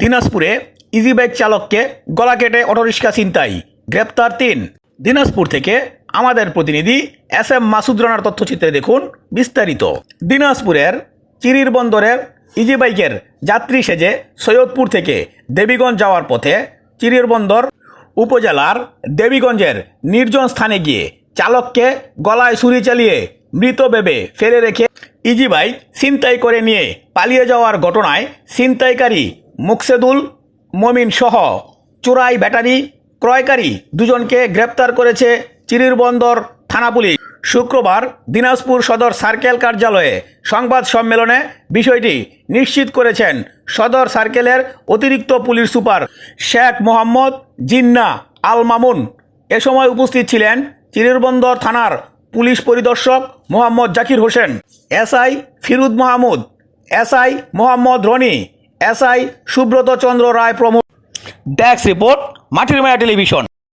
দিনাজপুরে easy bike চালককে গলা কেটে অটোরিক্সা ছিনতাই, গ্রেপ্তার তিন। দিনাজপুর থেকে আমাদের প্রতিনিধি এস এম মাসুদ রানার তথ্যচিত্রে দেখুন বিস্তারিত। দিনাজপুরের চিরির বন্দরের ইজি বাইকের যাত্রী সেজে সৈয়দপুর থেকে দেবীগঞ্জ যাওয়ার পথে চিরির বন্দর উপজেলার দেবীগঞ্জের নির্জন স্থানে গিয়ে চালককে গলায় ছুরি চালিয়ে মৃত ভেবে ফেলে রেখে ইজি বাইক ছিনতাই করে নিয়ে পালিয়ে যাওয়ার ঘটনায় ছিনতাইকারী মুকসেদুল মমিন সহ চোরাই ব্যাটারি ক্রয়কারী দুজনকে গ্রেপ্তার করেছে চিরিরবন্দর থানা পুলিশ। শুক্রবার দিনাজপুর সদর সার্কেল কার্যালয়ে সংবাদ সম্মেলনে বিষয়টি নিশ্চিত করেছেন সদর সার্কেলের অতিরিক্ত পুলিশ সুপার শেখ মোহাম্মদ জিন্না আল মামুন। এ সময় উপস্থিত ছিলেন চিরিরবন্দর থানার পুলিশ পরিদর্শক Mohammad Zakir Hossain SI Firud Mahmud SI Mohammad Roni SI Subrata Chandra Roy প্রমুখ ড্যাক্স রিপোর্ট মাটির মায়া টেলিভিশন